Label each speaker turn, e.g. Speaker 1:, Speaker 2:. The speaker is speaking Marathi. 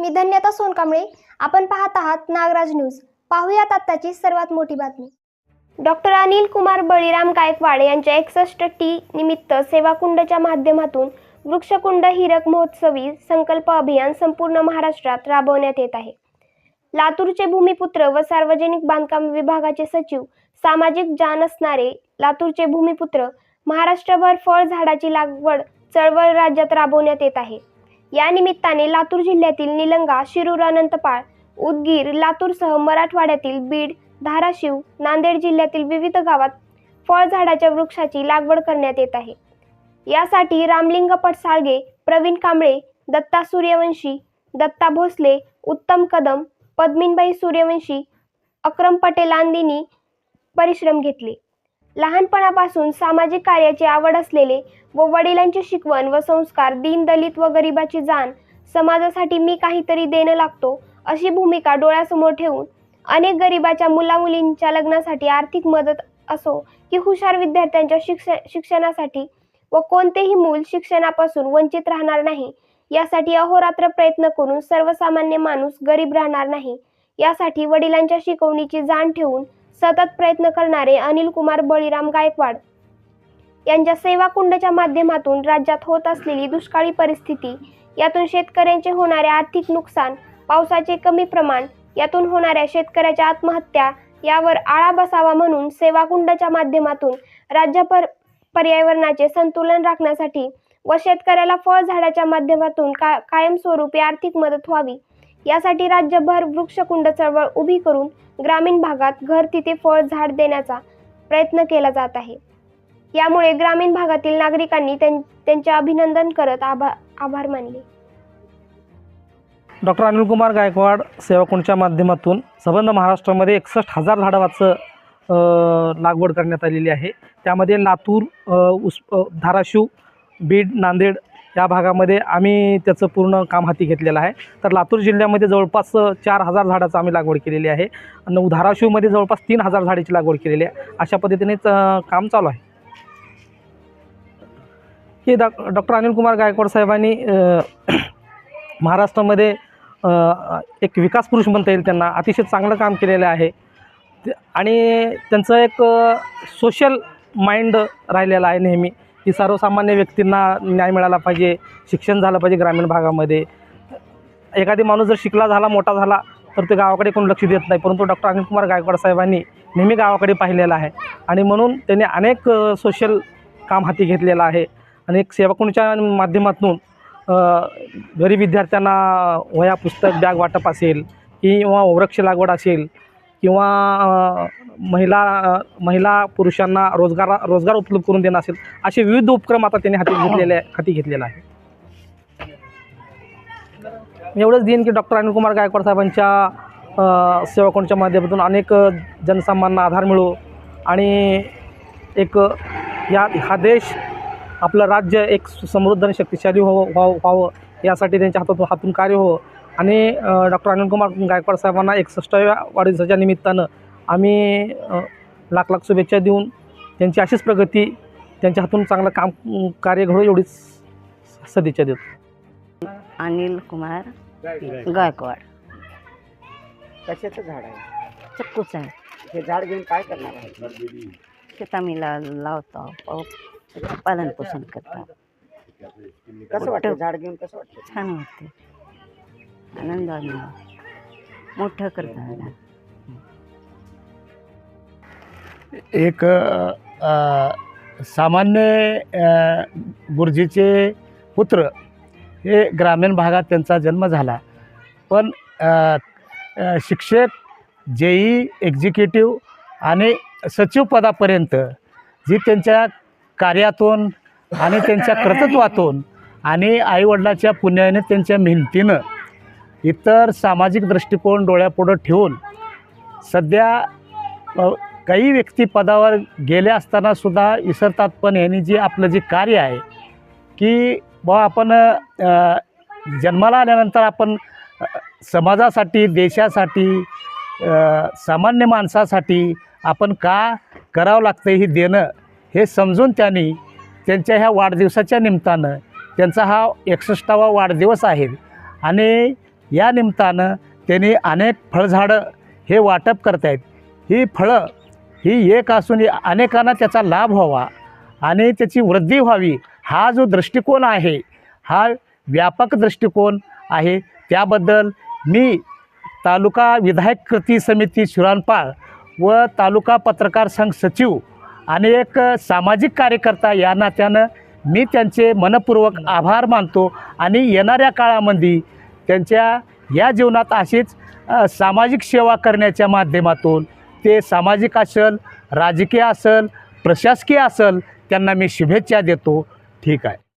Speaker 1: मी धन्यता सोनकांबळे. आपण पाहत आहात नागराज न्यूज. पाहूयात आत्ताची सर्वात मोठी बातमी. डॉक्टर अनिल कुमार बळीराम गायकवाड यांच्या एकसष्ट टी निमित्त सेवाकुंडच्या माध्यमातून वृक्षकुंड हिरक महोत्सवी संकल्प अभियान संपूर्ण महाराष्ट्रात राबवण्यात येत आहे. लातूरचे भूमिपुत्र व सार्वजनिक बांधकाम विभागाचे सचिव सामाजिक जाण असणारे लातूरचे भूमिपुत्र महाराष्ट्रभर फळ झाडाची लागवड चळवळ राज्यात राबवण्यात येत आहे. या निमित्ताने लातूर जिल्ह्यातील निलंगा शिरूर अनंतपाळ उदगीर लातूरसह मराठवाड्यातील बीड धाराशिव नांदेड जिल्ह्यातील विविध गावात फळझाडाच्या वृक्षाची लागवड करण्यात येत आहे. यासाठी रामलिंग साळगे प्रवीण कांबळे दत्ता सूर्यवंशी दत्ता भोसले उत्तम कदम पद्मिनबाई सूर्यवंशी अक्रम पटेलांदींनी परिश्रम घेतले. लहानपणापासून सामाजिक कार्याची आवड असलेले व वडिलांची शिकवण व संस्कार दीन दलित व गरिबाची जाण समाजासाठी मी काहीतरी देणं लागतो अशी भूमिका डोळ्यासमोर ठेवून अनेक गरिबाच्या मुलामुलींच्या लग्नासाठी आर्थिक मदत असो की हुशार विद्यार्थ्यांच्या शिक्ष शिक्षणासाठी व कोणतेही मूल शिक्षणापासून वंचित राहणार नाही यासाठी अहोरात्र प्रयत्न करून सर्वसामान्य माणूस गरीब राहणार नाही यासाठी वडिलांच्या शिकवणीची जाण ठेवून सतत प्रयत्न करणारे अनिल कुमार बळीराम गायकवाड यांच्या सेवा कुंडच्या माध्यमातून राज्यात होत असलेली दुष्काळी परिस्थिती यातून शेतकऱ्यांचे होणारे आर्थिक नुकसान पावसाचे कमी प्रमाण यातून होणाऱ्या शेतकऱ्याच्या आत्महत्या यावर आळा बसावा म्हणून सेवाकुंडच्या माध्यमातून राज्यभर पर्यावरणाचे संतुलन राखण्यासाठी व शेतकऱ्याला फळझाडाच्या माध्यमातून का कायमस्वरूपी आर्थिक मदत व्हावी यासाठी राज्यभर वृक्षकुंड चळवळ उभी करून ग्रामीण भागात घर तिथे फळ झाड देण्याचा प्रयत्न केला जात आहे. यामुळे ग्रामीण भागातील नागरिकांनी त्यां- त्यांचे अभिनंदन करत आभा आभार मानले.
Speaker 2: डॉक्टर अनिल कुमार गायकवाड सेवाकुंडच्या माध्यमातून संबंध महाराष्ट्रामध्ये एकसष्ट हजार झाडावाचं लागवड करण्यात आलेली आहे. त्यामध्ये लातूर उस धाराशिव बीड नांदेड या भागामध्ये आम्ही त्याचं पूर्ण काम हाती घेतलेलं आहे. तर लातूर जिल्ह्यामध्ये जवळपास चार हजार झाडाचं आम्ही लागवड केलेली आहे. आणि धाराशिवमध्ये जवळपास तीन हजार झाडाची लागवड केलेली आहे. अशा पद्धतीनेच काम चालू आहे. हे डॉ डॉक्टर अनिल कुमार गायकवाड साहेबांनी महाराष्ट्रामध्ये एक विकास पुरुष म्हणता येईल त्यांना. अतिशय चांगलं काम केलेलं आहे. ते- आणि त्यांचं एक सोशल माइंड राहिलेलं आहे नेहमी. की सर्वसामान्य व्यक्तींना न्याय मिळाला पाहिजे शिक्षण झालं पाहिजे ग्रामीण भागामध्ये. एखादी माणूस जर शिकला झाला मोठा झाला तर ते गावाकडे कोण लक्ष देत नाही. परंतु डॉक्टर अनिल कुमार गायकवाड साहेबांनी नेहमी गावाकडे पाहिलेलं आहे. आणि म्हणून त्यांनी अनेक सोशल काम हाती घेतलेलं आहे. आणि एक सेवाकुंडच्या माध्यमातून गरीब विद्यार्थ्यांना वह्या पुस्तक बॅग वाटप असेल किंवा वृक्ष लागवड असेल किंवा महिला महिला पुरुषांना रोजगार रोजगार उपलब्ध करून देणं असेल असे विविध उपक्रम आता त्यांनी हाती घेतलेले हाती घेतलेला आहे मी एवढंच देईन की डॉक्टर अनिलकुमार गायकवाड साहेबांच्या अ, माध्यमातून अनेक जनसामान्यांना आधार मिळो आणि एक या हा देश आपलं राज्य एक समृद्ध आणि शक्तिशाली हो व्हावं व्हावं यासाठी त्यांच्या हातातून हातून कार्य हो. आणि डॉक्टर अनिल कुमार गायकवाड साहेबांना एकसष्टाव्या वाढदिवसाच्या निमित्तानं आम्ही लाख लाख शुभेच्छा देऊन त्यांची अशीच प्रगती त्यांच्या हातून चांगलं काम कार्य घडो एवढीच सदिच्छा देतो.
Speaker 3: अनिल कुमार गायकवाड.
Speaker 4: कशाचं झाड आहे?
Speaker 3: चक्कूच आहे.
Speaker 4: हे झाड घेऊन काय करणार आहे?
Speaker 3: शेतामीला लावतो. पालन पोषण करतो.
Speaker 4: कसं वाटतं? झाड घेऊन कसं वाटतं?
Speaker 3: छान वाटते. आनंदाने वाटतो मोठं करतो
Speaker 5: एक अ, सामान्य गुरुजीचे पुत्र हे ग्रामीण भागात त्यांचा जन्म झाला. पण अ, अ, शिक्षक जेई एक्झिक्युटिव्ह आणि सचिव पदापर्यंत जी त्यांच्या कार्यातून आणि त्यांच्या कर्तृत्वातून आणि आईवडिलाच्या पुण्याने त्यांच्या मेहनतीनं इतर सामाजिक दृष्टिकोन डोळ्यापुढं ठेवून सध्या काही व्यक्ती पदावर गेले असताना सुद्धा विसरतात पण यांनी जे आपलं जे कार्य आहे की बा आपण जन्माला आल्यानंतर आपण समाजासाठी देशासाठी सामान्य माणसासाठी आपण का करावं लागतं हे देणं हे समजून त्यांनी त्यांच्या ह्या वाढदिवसाच्या निमित्तानं त्यांचा हा एकसष्टावा वाढदिवस आहे. आणि या निमित्तानं त्यांनी अनेक फळझाडं हे वाटप करत आहेत ही फळं ही एक असून अनेकांना त्याचा लाभ व्हावा आणि त्याची वृद्धी व्हावी हा जो दृष्टिकोन आहे हा व्यापक दृष्टिकोन आहे. त्याबद्दल मी तालुका विधायक कृती समिती शिरानपाळ व तालुका पत्रकार संघ सचिव आणि एक सामाजिक कार्यकर्ता या नात्यानं मी त्यांचे मनपूर्वक आभार मानतो आणि येणाऱ्या काळामध्ये त्यांच्या या जीवनात अशीच सामाजिक सेवा करण्याच्या माध्यमातून ते सामाजिक असेल राजकीय असेल प्रशासकीय असेल त्यांना मी शुभेच्छा देतो. ठीक आहे.